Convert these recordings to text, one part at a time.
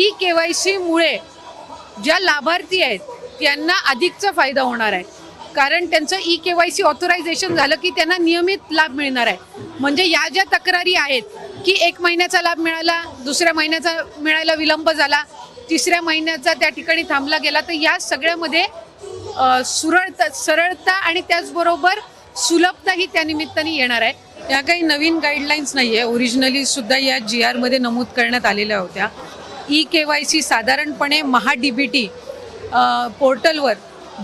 E K Y सीमुळे ज्या लाभार्थी आहेत त्यांना अधिकचा फायदा होणार आहे. कारण त्यांचं E K Y C authorization झालं की त्यांना नियमित लाभ मिळणार आहे. म्हणजे या ज्या तक्रारी आहेत की एक महिन्याचा लाभ मिळाला दुसऱ्या महिन्याचा मिळायला विलंब झाला तिसऱ्या महिन्याचा त्या ठिकाणी थांबला गेला तर या सगळ्यामध्ये सुरळता सरळता आणि त्याचबरोबर सुलभता ही येणार आहे. या काही नवीन गाईडलाईन्स नाही आहे ओरिजिनली सुद्धा या जी आरमध्ये नमूद करण्यात आलेल्या होत्या. ई के वाय सी साधारणपणे महा डी बी टी पोर्टलवर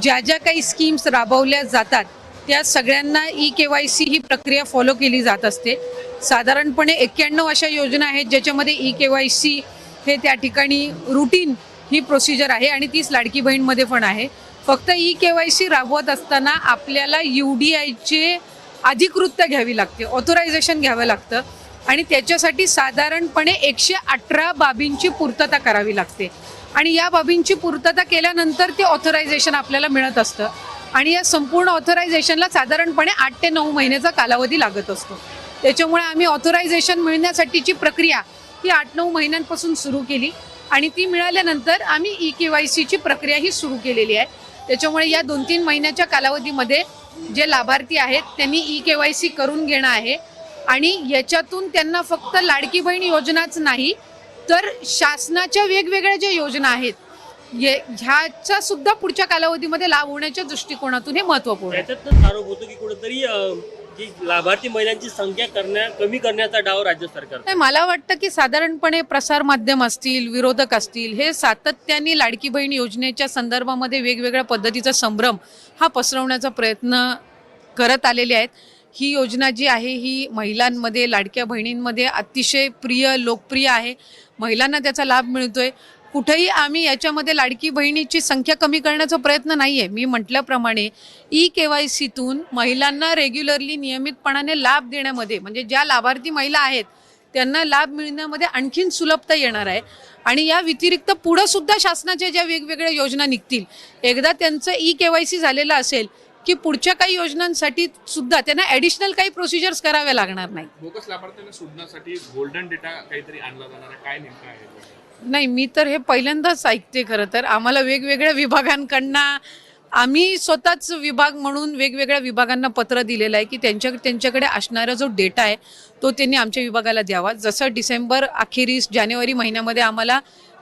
ज्या ज्या काही स्कीम्स राबवल्या जातात त्या सगळ्यांना ई के वाय सी ही प्रक्रिया फॉलो केली जात असते. साधारणपणे एक्क्याण्णव अशा योजना आहेत ज्याच्यामध्ये ई के वाय सी हे त्या ठिकाणी रुटीन ही प्रोसिजर आहे आणि तीच लाडकी बहीणमध्ये पण आहे. फक्त ई के वाय सी राबवत असताना आपल्याला यू डी आयचे अधिकृतता घ्यावी लागते ऑथोरायझेशन घ्यावं लागतं. आणि त्याच्यासाठी साधारणपणे एकशे अठरा बाबींची पूर्तता करावी लागते. आणि या बाबींची पूर्तता केल्यानंतर ते ऑथरायझेशन आपल्याला मिळत असतं. आणि या संपूर्ण ऑथरायझेशनला साधारणपणे आठ ते नऊ महिन्याचा कालावधी लागत असतो. त्याच्यामुळे आम्ही ऑथरायझेशन मिळण्यासाठीची प्रक्रिया ही आठ नऊ महिन्यांपासून सुरू केली. आणि ती मिळाल्यानंतर आम्ही ई के वाय सीची प्रक्रिया ही सुरू केलेली आहे. त्याच्यामुळे या दोन तीन महिन्याच्या कालावधीमध्ये जे लाभार्थी आहेत त्यांनी ई के वाय सी करून घेणं आहे. आणि याच्यातून त्यांना फक्त लाडकी बहीण योजनाच नाही तर शासनाच्या वेगवेगळ्या ज्या योजना आहेत ह्याचा सुद्धा पुढच्या कालावधीमध्ये लाभ होण्याच्या दृष्टिकोनातून हे महत्त्वपूर्ण त्याच्यातच आरोप होतो की कुठेतरी जी लाभार्थी महिलांची संख्या करण्या कमी करण्याचा डाव राज्य सरकार नाही मला वाटतं की साधारणपणे प्रसारमाध्यम असतील विरोधक असतील हे सातत्याने लाडकी बहीण योजनेच्या संदर्भामध्ये वेगवेगळ्या पद्धतीचा संभ्रम हा पसरवण्याचा प्रयत्न करत आलेले आहेत. ही योजना जी आहे ही महिलांमध्ये लाडक्या बहिणींमध्ये अतिशय प्रिय लोकप्रिय आहे. महिलांना त्याचा लाभ मिळतोय. कुठेही आम्ही याच्यामध्ये लाडकी बहिणीची संख्या कमी करण्याचा प्रयत्न नाही आहे मी म्हटल्याप्रमाणे ई के वाय सीतून महिलांना रेग्युलरली नियमितपणाने लाभ देण्यामध्ये म्हणजे ज्या लाभार्थी महिला आहेत त्यांना लाभ मिळण्यामध्ये आणखीन सुलभता येणार आहे. आणि या व्यतिरिक्त पुढंसुद्धा शासनाच्या ज्या वेगवेगळ्या योजना निघतील एकदा त्यांचं ई के वाय सी झालेलं असेल की पुढच्या काही योजनांसाठी सुद्धा त्यांना ॲडिशनल काही प्रोसिजर्स कराव्या लागणार नाही बोगस लाभार्थ्यांना शोधण्यासाठी गोल्डन डेटा काहीतरी आणला जाणार आहे. काय नेमकं आहे? नाही मी तर हे पहिल्यांदाच ऐकते खरं तर. आम्हाला वेगवेगळ्या विभागांकडनं आम्ही स्वतःच विभाग म्हणून वेगवेगळ्या विभागांना पत्र दिलेलं आहे की त्यांच्या त्यांच्याकडे असणारा जो डेटा आहे तो त्यांनी आमच्या विभागाला द्यावा. जसं डिसेंबर अखेरीस जानेवारी महिन्यामध्ये आम्हाला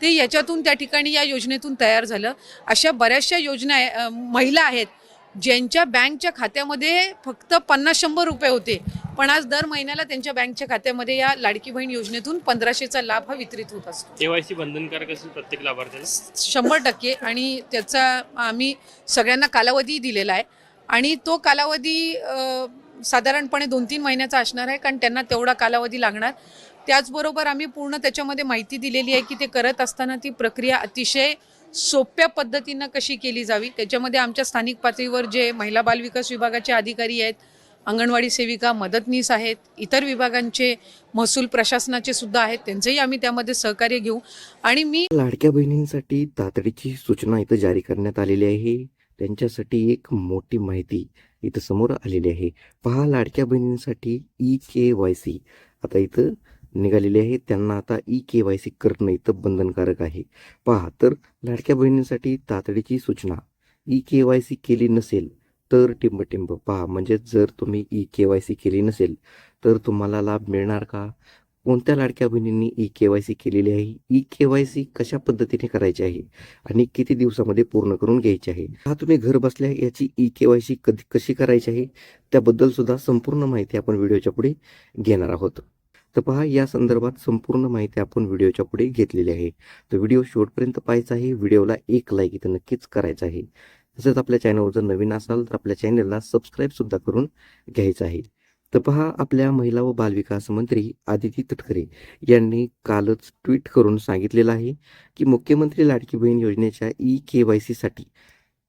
ते याच्यातून त्या ठिकाणी या योजनेतून तयार झालं. अशा बऱ्याचशा योजना महिला आहेत ज्यांच्या बँकच्या खात्यामध्ये फक्त पन्नास शंभर रुपये होते. पण आज दर महिन्याला त्यांच्या बँकच्या खात्यामध्ये या लाडकी बहीण योजनेतून पंधराशेचा लाभ हा वितरित होत असतो. केवायसी बंधनकारक असेल प्रत्येक लाभार्थ्याला? शंभर टक्के. आणि त्याचा आम्ही सगळ्यांना कालावधी दिलेला आहे. आणि तो कालावधी साधारणपणे दोन तीन महिन्याचा असणार आहे कारण त्यांना तेवढा कालावधी लागणार. त्याचबरोबर आम्ही पूर्ण त्याच्यामध्ये माहिती दिलेली आहे की ते करत असताना ती प्रक्रिया अतिशय सोप्या पद्धतीनं कशी केली जावी. त्याच्यामध्ये आमच्या स्थानिक पातळीवर जे महिला बालविकास विभागाचे अधिकारी आहेत अंगणवाडी सेविका मदतनीस आहेत इतर विभागांचे महसूल प्रशासनाचे सुद्धा आहेत त्यांचंही आम्ही त्यामध्ये सहकार्य घेऊ. आणि मी लाडक्या बहिणींसाठी तातडीची सूचना इथं जारी करण्यात आलेली आहे. त्यांच्यासाठी एक मोठी माहिती इथं समोर आलेली आहे. पहा लाडक्या बहिणींसाठी ई के वाय सी. आता इथं निघालेले आहे त्यांना आता ई के वाय सी करणं इथं बंधनकारक आहे. पहा तर लाडक्या बहिणींसाठी तातडीची सूचना. ई के वाय सी केली नसेल तर टिंबटिंब. पहा म्हणजे जर तुम्ही ई के वाय सी केली नसेल तर तुम्हाला लाभ मिळणार का? कोणत्या लाडक्या बहिणींनी ई के वाय सी केलेली आहे? ई के वाय सी कशा पद्धतीने करायची आहे? आणि किती दिवसामध्ये पूर्ण करून घ्यायची आहे? हा तुम्ही घर बसल्या याची ई के वाय सी कधी कशी करायची आहे? त्याबद्दल सुद्धा संपूर्ण माहिती आपण व्हिडिओच्या पुढे घेणार आहोत. तर पहा या संदर्भात संपूर्ण माहिती आपण व्हिडिओच्या पुढे घेतलेली आहे. तर व्हिडिओ शेवटपर्यंत पाहायचा आहे. व्हिडिओला एक लाईक इथं नक्कीच करायचं आहे. तसंच आपल्या चॅनलवर जर नवीन असाल तर आपल्या चॅनलला सबस्क्राईब सुद्धा करून घ्यायचं आहे. तर पहा आपल्या महिला व बालविकास मंत्री आदिती तटकरे यांनी कालच ट्विट करून सांगितलेलं आहे की मुख्यमंत्री लाडकी बहीण योजनेच्या ई के वाय सीसाठी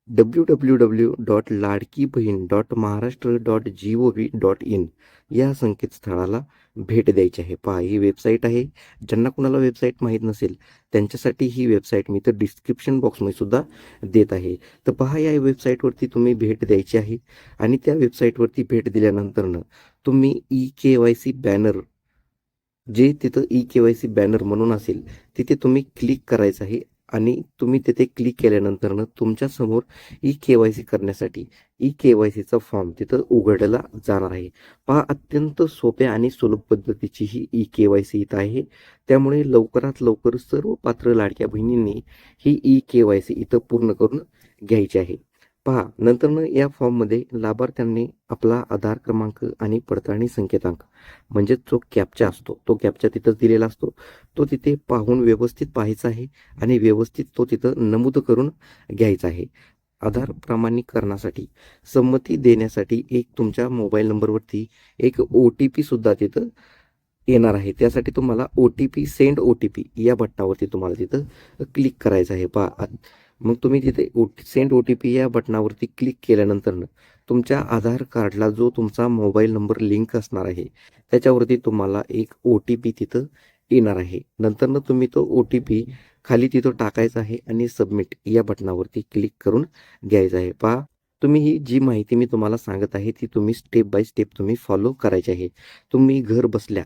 W W W dot Ladki Bahin dot Maharashtra dot G O V dot in या संकेतस्थळाला भेट द्यायची आहे. पहा ही वेबसाईट आहे. ज्यांना कुणाला वेबसाईट माहीत नसेल त्यांच्यासाठी ही वेबसाईट मी तर डिस्क्रिप्शन बॉक्समध्ये सुद्धा देत आहे. तर पहा या वेबसाईटवरती तुम्ही भेट द्यायची आहे आणि त्या वेबसाईटवरती भेट दिल्यानंतरनं तुम्ही E K Y C banner जे तिथं E K Y C banner म्हणून असेल तिथे तुम्ही क्लिक करायचं आहे. आणि तुम्ही तिथे क्लिक केल्यानंतरनं तुमच्यासमोर ई के वाय सी करण्यासाठी ई के वाय सीचा फॉर्म तिथं उघडला जाणार आहे. पहा अत्यंत सोप्या आणि सुलभ पद्धतीची ही ई के वाय सी इथं आहे. त्यामुळे लवकरात लवकर सर्व पात्र लाडक्या बहिणींनी ही ई के वाय सी इथं पूर्ण करून घ्यायची आहे. पहा नंतरनं या फॉर्ममध्ये लाभार्थ्यांनी आपला आधार क्रमांक आणि पडताळणी संकेतांक म्हणजे जो कॅपचा असतो तो कॅपचा तिथं दिलेला असतो. तो तिथे पाहून व्यवस्थित पाहायचा आहे आणि व्यवस्थित तो तिथं नमूद करून घ्यायचा आहे. आधार प्रमाणीकरणासाठी संमती देण्यासाठी एक तुमच्या मोबाईल नंबरवरती एक ओ टी पी सुद्धा तिथं येणार आहे. त्यासाठी तुम्हाला O T P send O T P या बटनावरती तुम्हाला तिथं क्लिक करायचं आहे. पहा मग तुम्ही तिथे O T send O T P या बटनावरती क्लिक केल्यानंतरनं तुमच्या आधार कार्डला जो तुमचा मोबाईल नंबर लिंक असणार आहे त्याच्यावरती तुम्हाला एक ओ टी पी तिथं येणार आहे. नंतरनं तुम्ही तो ओ टी पी खाली तिथं टाकायचा आहे आणि सबमिट या बटनावरती क्लिक करून घ्यायचं आहे. पहा तुम्ही ही जी माहिती मी तुम्हाला सांगत आहे ती तुम्ही स्टेप बाय स्टेप तुम्ही फॉलो करायची आहे. तुम्ही घर बसल्या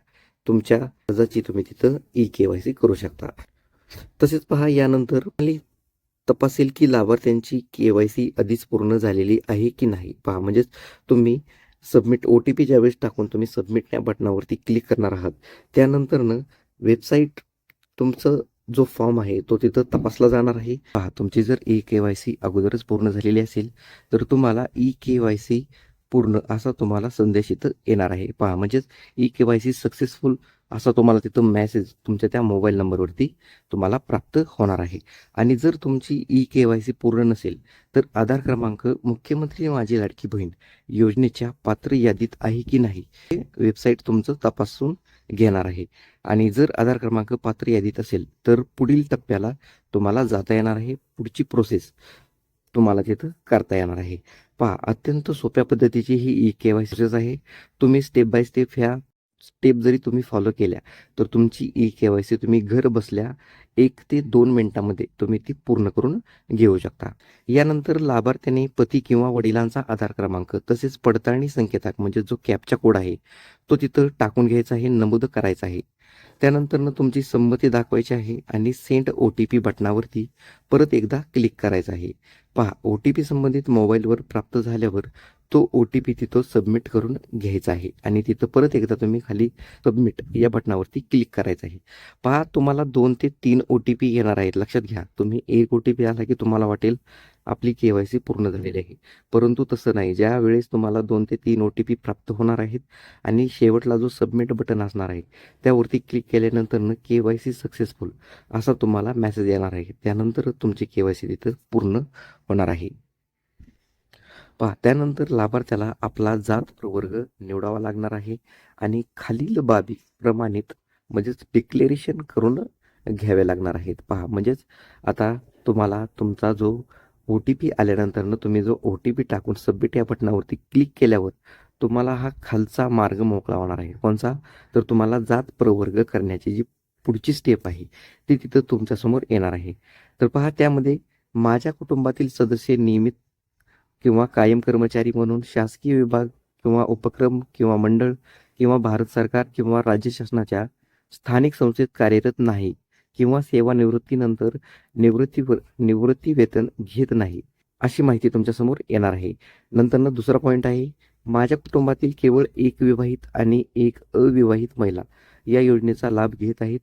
तुमच्या अर्जाची तुम्ही तिथं ई के वाय सी करू शकता. तसेच पहा यानंतर तपासेल की लाभार्थ्यांची के वाय सी आधीच पूर्ण झालेली आहे की नाही? पहा म्हणजेच तुम्ही सबमिट ओ टी पी ज्यावेळेस टाकून तुम्ही सबमिट या बटनावरती क्लिक करणार आहात त्यानंतरनं वेबसाईट तुमचं जो फॉर्म आहे तो तिथं तपासला जाणार आहे. पहा तुमची जर ई के वाय सी अगोदरच पूर्ण झालेली असेल तर तुम्हाला ई के वाय सी पूर्ण असा तुम्हाला संदेश इथं येणार आहे. पहा म्हणजेच E K Y C successful असा तुम्हाला तिथं मेसेज तुमच्या त्या मोबाईल नंबरवरती तुम्हाला प्राप्त होणार आहे. आणि जर तुमची ई के वाय सी पूर्ण नसेल तर आधार क्रमांक मुख्यमंत्री माझी लाडकी बहीण योजनेच्या पात्र यादीत आहे की नाही हे वेबसाईट तुमचं तपासून घेणार आहे. आणि जर आधार क्रमांक पात्र यादीत असेल तर पुढील टप्प्याला तुम्हाला जाता येणार आहे. पुढची प्रोसेस तुम्हाला तिथं करता येणार आहे. पहा अत्यंत सोप्या पद्धतीची ही ई के वाय प्रोसेस आहे. तुम्ही स्टेप बाय स्टेप ह्या स्टेप जरी तुम्ही फॉलो केल्या तर तुमची ई के वाय सी तुम्ही घर बसल्या एक ते दोन मिनिटामध्ये तुम्ही ती पूर्ण करून घेऊ शकता. यानंतर लाभार्थ्याने पती किंवा वडिलांचा आधार क्रमांक तसेच पडताळणी संकेताक म्हणजे जो कॅपचा कोड आहे तो तिथं टाकून घ्यायचा आहे नमूद करायचा आहे. त्यानंतरनं तुमची संमती दाखवायची आहे आणि सेंड ओ टी पी बटनावरती परत एकदा क्लिक करायचं आहे. पहा ओ टी पी संबंधित मोबाईलवर प्राप्त झाल्यावर तो ओ टी पी तिथं सबमिट करून घ्यायचा आहे. आणि तिथं परत एकदा तुम्ही खाली सबमिट या बटनावरती क्लिक करायचं आहे. पहा तुम्हाला दोन ते तीन ओ टी पी येणार आहेत. लक्षात घ्या तुम्ही एक ओ टी पी आला की तुम्हाला वाटेल आपली के वाय सी पूर्ण झालेली आहे. परंतु तसं नाही. ज्या वेळेस तुम्हाला दोन ते तीन ओ टी पी प्राप्त होणार आहेत आणि शेवटला जो सबमिट बटन असणार आहे त्यावरती क्लिक केल्यानंतर के वाय सी सक्सेसफुल असा तुम्हाला मेसेज येणार आहे. त्यानंतर तुमची के वाय सी तिथं पूर्ण होणार आहे. पहा त्यानंतर लाभार्थ्याला आपला जात प्रवर्ग निवडावा लागणार आहे आणि खालील बाबी प्रमाणित म्हणजेच डिक्लेरेशन करून घ्यावे लागणार आहेत. पहा म्हणजेच आता तुम्हाला तुमचा जो ओ टी पी आल्यानंतरनं तुम्ही जो ओ टी पी टाकून सबमिट या बटनावरती क्लिक केल्यावर तुम्हाला हा खालचा मार्ग मोकळा होणार आहे. कोणचा? तर तुम्हाला जात प्रवर्ग करण्याची जी पुढची स्टेप आहे ती तिथं तुमच्यासमोर येणार आहे. तर पहा त्यामध्ये माझ्या कुटुंबातील सदस्य नियमित किंवा कायम कर्मचारी म्हणून शासकीय विभाग किंवा उपक्रम किंवा मंडळ किंवा भारत सरकार किंवा राज्य शासनाच्या स्थानिक संस्थेत कार्यरत नाही किंवा सेवानिवृत्तीनंतर निवृत्ती निवृत्ती वेतन घेत नाही. अशी माहिती तुमच्यासमोर येणार आहे. नंतरनं दुसरा पॉईंट आहे. माझ्या कुटुंबातील केवळ एक विवाहित आणि एक अविवाहित महिला या योजनेचा लाभ घेत आहेत.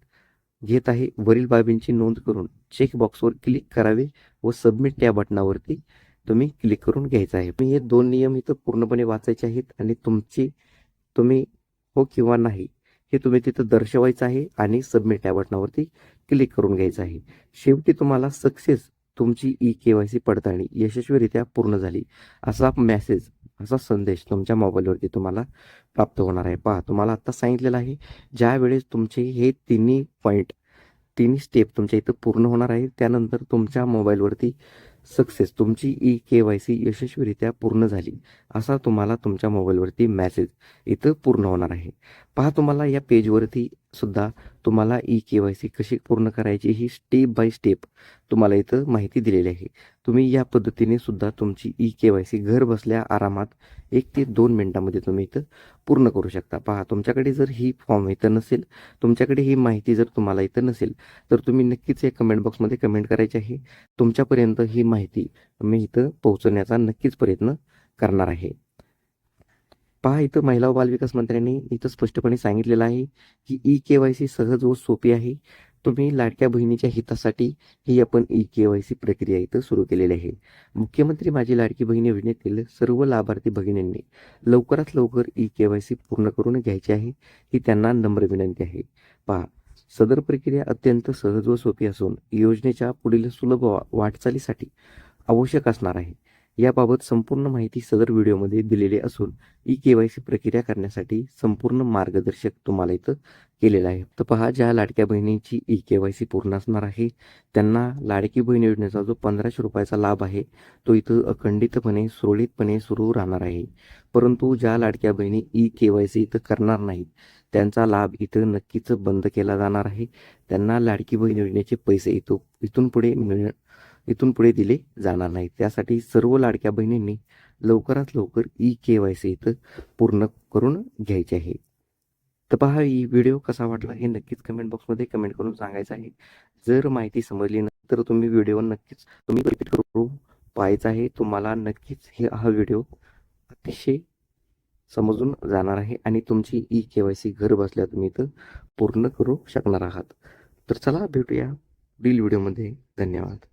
घेत आहे. वरील बाबींची नोंद करून चेक बॉक्सवर क्लिक करावे व सबमिट या बटनावरती तुम्ही क्लिक करून घ्यायचं आहे. मी हे दोन नियम इथं पूर्णपणे वाचायचे आहेत आणि तुमची तुम्ही हो किंवा नाही हे तुम्ही तिथं दर्शवायचं आहे आणि सबमिट या बटनावरती क्लिक करून घ्यायचं आहे. शेवटी तुम्हाला सक्सेस तुमची ई के वाय सी पडताळणी यशस्वीरित्या पूर्ण झाली असा मेसेज असा संदेश तुमच्या मोबाईलवरती तुम्हाला प्राप्त होणार आहे. पहा तुम्हाला आत्ता सांगितलेलं आहे ज्यावेळेस तुमचे हे तिन्ही पॉईंट तिन्ही स्टेप तुमच्या इथं पूर्ण होणार आहे त्यानंतर तुमच्या मोबाईलवरती सक्सेस तुमची ई के वाय सी यशस्वीरित्या पूर्ण झाली. असा तुम्हाला तुमच्या मोबाईलवरती मॅसेज इथं पूर्ण होणार आहे. पहा तुम्हाला या पेजवरती सुद्धा तुम्हाला ई के वाय सी कशी पूर्ण करायची ही स्टेप बाय स्टेप तुम्हाला इथं माहिती दिलेली आहे. तुम्ही या पद्धतीने सुद्धा तुमची ई के वाय सी घर बसल्या आरामात एक ते दोन मिनटामध्ये तुम्ही इथं पूर्ण करू शकता. पहा तुमच्याकडे जर ही फॉर्म इथं नसेल तुमच्याकडे ही माहिती जर तुम्हाला इथं नसेल तर तुम्ही नक्कीच या कमेंट बॉक्समध्ये कमेंट करायची आहे. तुमच्यापर्यंत ही माहिती मी इथं पोहोचवण्याचा नक्कीच प्रयत्न करणार आहे. पहा इथं महिला व बालविकास मंत्र्यांनी इथं स्पष्टपणे सांगितलेलं आहे की ई के वाय सी सहज व सोपी आहे. तुम्ही लाडक्या बहिणीच्या हितासाठी ही आपण ई के वाय सी प्रक्रिया इथं सुरू केलेली आहे. मुख्यमंत्री माझी लाडकी बहीण योजनेतील सर्व लाभार्थी भगिनींनी लवकरात लवकर ई के वाय सी पूर्ण करून घ्यायची आहे ही त्यांना नम्र विनंती आहे. पहा सदर प्रक्रिया अत्यंत सहज व सोपी असून योजनेच्या पुढील सुलभ वा- वाटचालीसाठी आवश्यक असणार आहे. याबाबत संपूर्ण माहिती सदर व्हिडिओमध्ये दिलेली असून ई के वाय सी प्रक्रिया करण्यासाठी संपूर्ण मार्गदर्शक तुम्हाला इथं केलेलं आहे. तर पहा ज्या लाडक्या बहिणींची ई के वाय सी पूर्ण असणार आहे त्यांना लाडकी बहीण योजनेचा जो पंधराशे रुपयाचा लाभ आहे तो इथं अखंडितपणे सुरळीतपणे सुरू राहणार आहे. परंतु ज्या लाडक्या बहिणी ई के वाय सी इथं करणार नाहीत त्यांचा लाभ इथं नक्कीच बंद केला जाणार आहे. त्यांना लाडकी बहीण योजनेचे पैसे इथं इथून पुढे मिळ इथून पुढे दिले जाणार नाही. त्यासाठी सर्व लाडक्या बहिणींनी लवकरात लवकर ई के वाय सी इथं पूर्ण करून घ्यायचे आहे. तर पहा ही व्हिडिओ कसा वाटला हे नक्कीच कमेंट बॉक्समध्ये कमेंट करून सांगायचं आहे. जर माहिती समजली नाही तर तुम्ही व्हिडिओ नक्कीच तुम्ही रिपीट करू पाहायचा आहे. तुम्हाला नक्कीच हे हा व्हिडिओ अतिशय समजून जाणार आहे आणि तुमची ई के वाय सी घर बसल्या तुम्ही इथं पूर्ण करू शकणार आहात. तर चला भेटूया पुढील व्हिडिओमध्ये. धन्यवाद.